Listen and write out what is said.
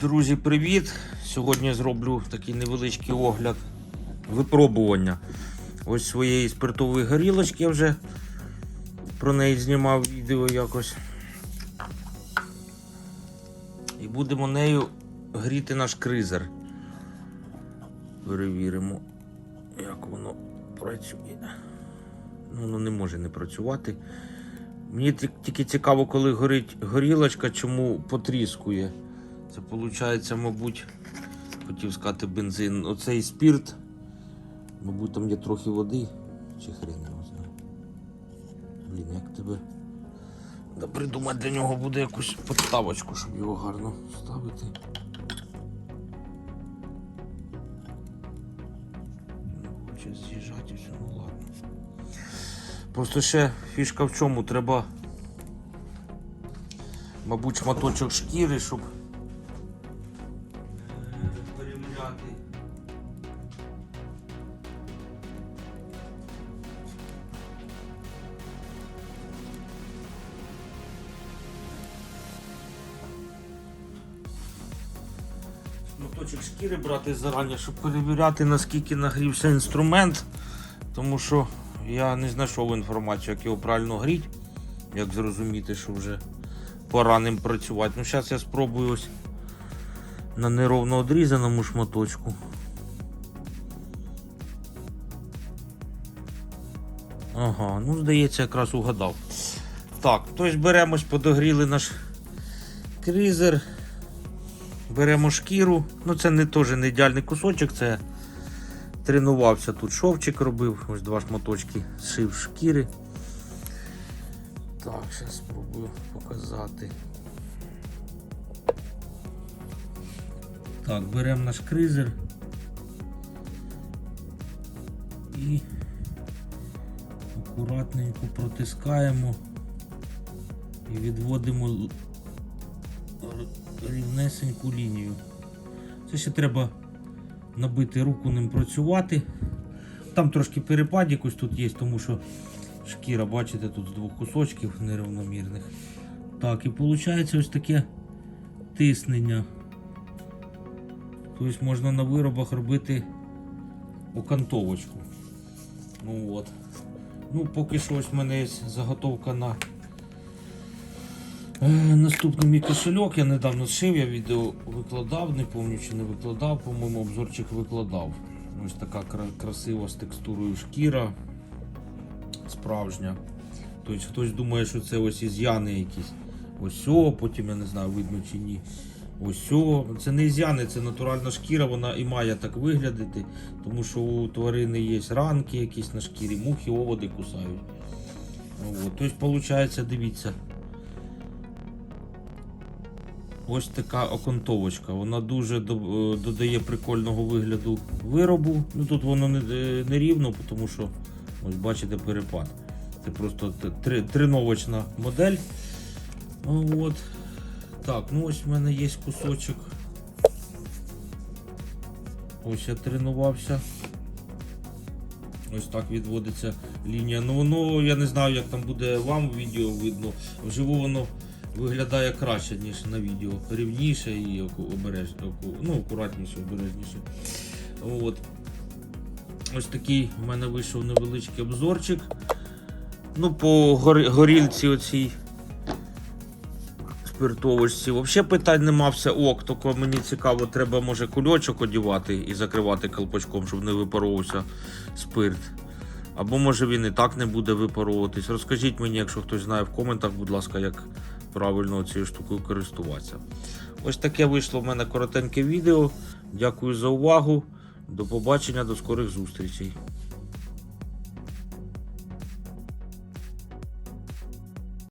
Друзі, привіт! Сьогодні зроблю такий невеличкий огляд випробування ось своєї спиртової горілочки. Я вже про неї знімав відео якось. І будемо нею гріти наш кризер. Перевіримо, як воно працює. Ну, воно не може не працювати. Мені тільки цікаво, коли горить горілочка, чому потріскує. Це виходить, мабуть, хотів сказати бензин. Оцей спірт. Мабуть, там є трохи води. Чи хрен його знає. Блін, як тебе. Да придумати для нього буде якусь подставочку, щоб його гарно ставити. Не хоче з'їжджати все, ну ладно. Просто ще фішка в чому треба, мабуть, шматочок шкіри, щоб Шматочок шкіри брати зарані, щоб перевіряти, наскільки нагрівся інструмент. Тому що я не знайшов інформацію, як його правильно гріти, як зрозуміти, що вже пора ним працювати. Ну, зараз я спробую ось на неровно одрізаному шматочку. Ага, ну здається, якраз угадав. Так, тобто беремо, ось подогріли наш кризер. Беремо шкіру. Ну це не теж не ідеальний кусочок, це тренувався тут шовчик робив, ось два шматочки зшив шкіри. Так, зараз спробую показати. Так, беремо наш кризер і акуратненько протискаємо і відводимо рівнесеньку лінію. Це ще треба набити руку ним працювати. Там трошки перепадік ось тут є, тому що шкіра, бачите, тут з двох кусочків нерівномірних. Так, і виходить ось таке тиснення. Тобто можна на виробах робити окантовочку. Ну от. Ну, поки що ось в мене є заготовка на Наступний мій кошельок я недавно зшив, я відео викладав, не пам'ятаю чи не викладав, по-моєму, обзорчик викладав. Ось така красива з текстурою шкіра справжня. Тобто хтось думає, що це ось із'яни якісь. Ось о, потім я не знаю, видно чи ні. Ось о. Це не із'яни, це натуральна шкіра, вона і має так виглядати, тому що у тварини є ранки якісь на шкірі, мухи, оводи кусають. Тобто, виходить, дивіться. Ось така окантовочка. Вона дуже е, додає прикольного вигляду виробу. Ну тут воно не, е, не рівно, тому що ось бачите перепад. Це просто три, триновочна модель. Ну, От. Так, ну ось в мене є кусочок. Ось я тренувався. Ось так відводиться лінія. Ну воно, я не знаю, як там буде вам відео видно. Вживу воно виглядає краще, ніж на відео. Рівніше і обереж... ну, акуратніше, обережніше. От. Ось такий в мене вийшов невеличкий обзорчик. Ну, по гор... горілці оцій спиртовочці. Взагалі питань нема, все ок, тільки мені цікаво, треба може кульочок одівати і закривати колпачком, щоб не випаровувався спирт. Або може він і так не буде випаровуватись. Розкажіть мені, якщо хтось знає в коментах, будь ласка, як правильно цією штукою користуватися. Ось таке вийшло в мене коротеньке відео. Дякую за увагу. До побачення, до скорих зустрічей.